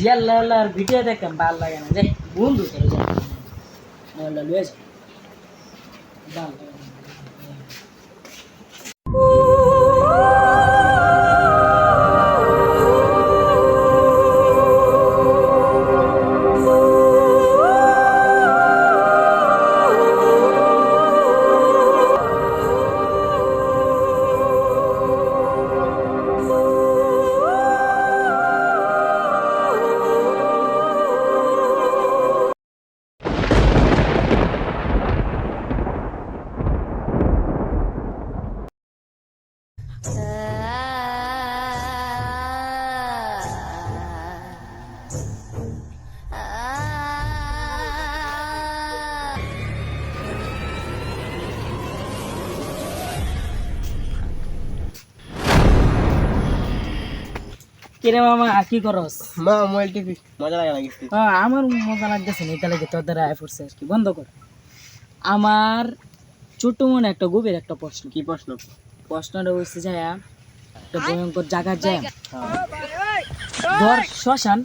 জিয়াল্লা আল্লাহর ভিডিও দেখতাম ভালো লাগে না। যে বন্ধু চলে যায় লুয়ে যায় ভালো লাগে কিরে মামা কি করস? মা মোবাইল টিপি মজা লাগে না কিছু হ্যাঁ, আমার মজা লাগতেছে না এটা লাগে তোর দ্বারা আয় পড়ছে আর কি বন্ধ কর। আমার ছোট মনে একটা গভীর একটা প্রশ্ন। কি প্রশ্ন? প্রশ্নটা হচ্ছে যায় একটা ভয়ঙ্কর জায়গা। যায় ধর শ্মশান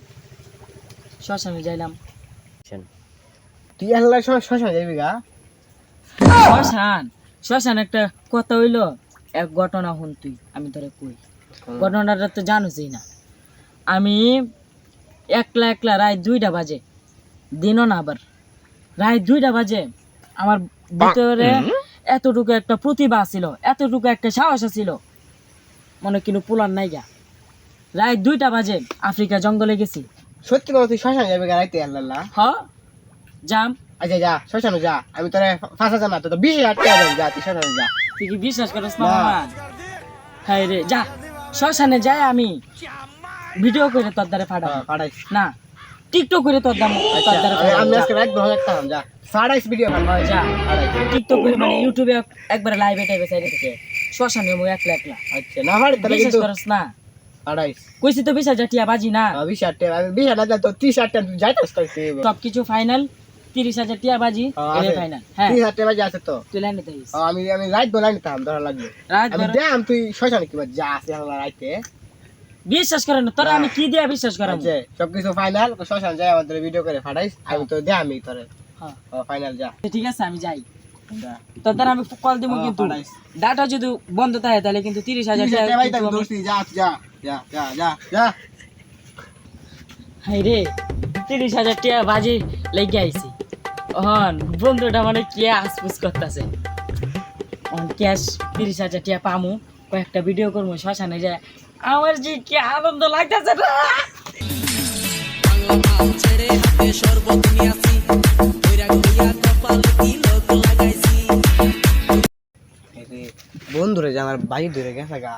শ্মশানে যাইলাম। তুই আল্লাহ শশা যাবি গা? শ্মশান শ্মশান একটা কথা হইল এক ঘটনা হন তুই আমি তোরে কই। ঘটনাটা তো জানোসই না। আমি একলা একলা রায় দুইটা বাজে দিনও না আবার। রায় দুইটা বাজে আমার ভিতরে এতটুকু একটা প্রতিভা ছিল এতটুকু একটা সাহস ছিল মনে কিন্তু পোলার নাইগা রায় দুইটা বাজে আফ্রিকা জঙ্গলে গেছি। সত্যি কথা তুই শশা যাবি রাইতে আল্লাহ হ জাম আচ্ছা যা শশানো যা। আমি তোরে পাঁচ হাজার না তো বিশ হাজার টাকা যা তুই শশানো যা। তুই কি বিশ্বাস করিস না হ্যাঁ রে যা শ্মশানে যাই আমি। ভিডিও করে তোর দ্বারা হ্যাঁ, ফাটাবো পাঠাইস না টিকটক করে তোর দাম আচ্ছা তোর দ্বারা আমি- আজকে রাত হাজার টাকা যা। পাঠাইস ভিডিও যা। যা টিকটক করে মানে ইউটিউবে একবারে লাইভে টাইভে সাইডে থেকে। শ্মশানে মু একলা একলা। আচ্ছা না তাহলে বিশ্বাস করিস না? কইছি তো বিশ হাজার টিয়া বাজি না। বিশ হাজার আমি বিশ হাজার তো ত্রিশ হাজার যাইতাস তো সব কিছু ফাইনাল তিরিশ হাজার টিয়া বাজি ফাইনাল হ্যাঁ। ত্রিশ হাজার টাকা যা আছে তো। তুই লাইনে আমি আমি বলাই নিতাম ধরা লাগবে। আমি দাম তুই শশানো কিবা যা আছে আল্লাহ রাইতে। বিশ্বাস করে না তোরা আমি কি দিয়া বিশ্বাস করাম আচ্ছা সবকিছু ফাইনাল শশান যাই আমাদের ভিডিও করে পাঠাইস আমি তো দে আমি তোরে। হ্যাঁ। ফাইনাল যা। ঠিক আছে আমি যাই। তোর আমি কল দিব হ্যাঁ, কিন্তু। ডাটা যদি বন্ধ থাকে তাহলে কিন্তু তিরিশ হাজার ত্রিশ হাজার টাকা যা যা যা যা। হাই রে তিরিশ হাজার টাকা বাজি লেগে আইছি। হন বন্ধুটা মানে কে আসপুস করতেছে। ক্যাশ তিরিশ হাজার টাকা পামু কয়েকটা ভিডিও করব শ্মশানে যায়। আমার যে কি আনন্দ লাগতেছে না বন্ধুরে যে আমার ধরে গেছে গা।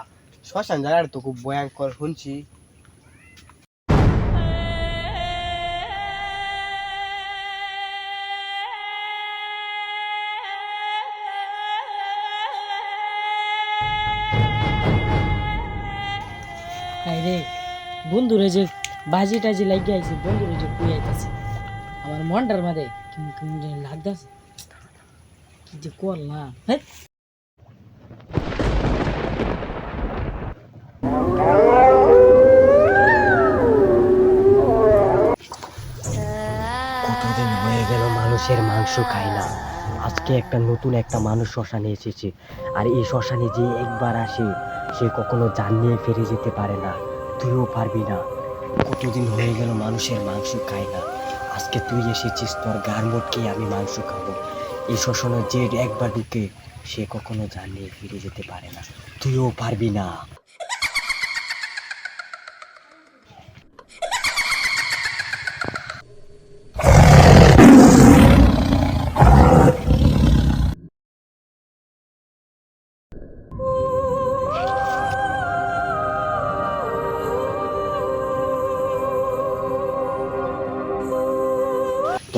শ্মশান জায়গাটা তো খুব ভয়ঙ্কর, শুনছি। রে, বন্ধুরে যে বাজি টাজি লাগিয়ে আইছে, বন্ধুরে যে কুই আইতাছে? আমার মনটার মাঝে লাগতেছে। কি যে করলাম হ্যাঁ? মানুষের মাংস খাই না আজকে একটা নতুন একটা মানুষ শ্মশানে এসেছে। আর এই শ্মশানে যে একবার আসে, সে কখনো জান নিয়ে ফিরে যেতে পারে না। তুইও পারবি না। কতদিন হয়ে গেল মানুষের মাংস খাই না। আজকে তুই এসেছিস, তোর গার মোটকে আমি মাংস খাব। এই শ্মশানে যে একবার ঢুকে সে কখনো জান নিয়ে ফিরে যেতে পারে না। তুইও পারবি না।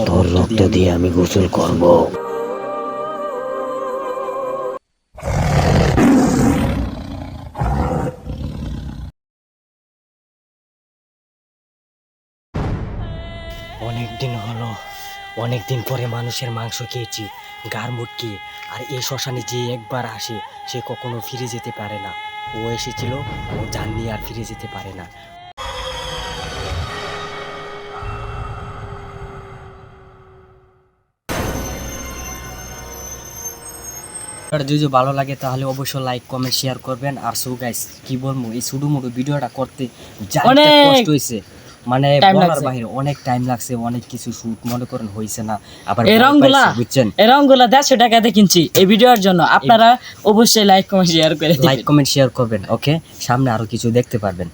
তোর রক্ত দিয়ে আমি গোসল করব। অনেক দিন হলো অনেক দিন পরে মানুষের মাংস খেয়েছি গার মুটকি, আর এই শ্মশানে যে একবার আসে, সে কখনো ফিরে যেতে পারে না। ও এসেছিল, ও জাননি আর ফিরে যেতে পারে না। যদি ভালো লাগে তাহলে অবশ্যই লাইক কমেন্ট শেয়ার করবেন। আর সো গাইস কি বলব এই ছোটো মোটো ভিডিওটা করতে কষ্ট হয়েছে মানে বলার। বাইরে অনেক টাইম লাগছে অনেক কিছু শুট মনে করেন হয়েছে না। আবার এই রংগুলা বুঝছেন? এই রংগুলা দেড়শো টাকাতে কিনছি এই ভিডিওর জন্য। আপনারা অবশ্যই লাইক কমেন্ট শেয়ার করে লাইক কমেন্ট শেয়ার করবেন ওকে সামনে আরও কিছু দেখতে পারবেন।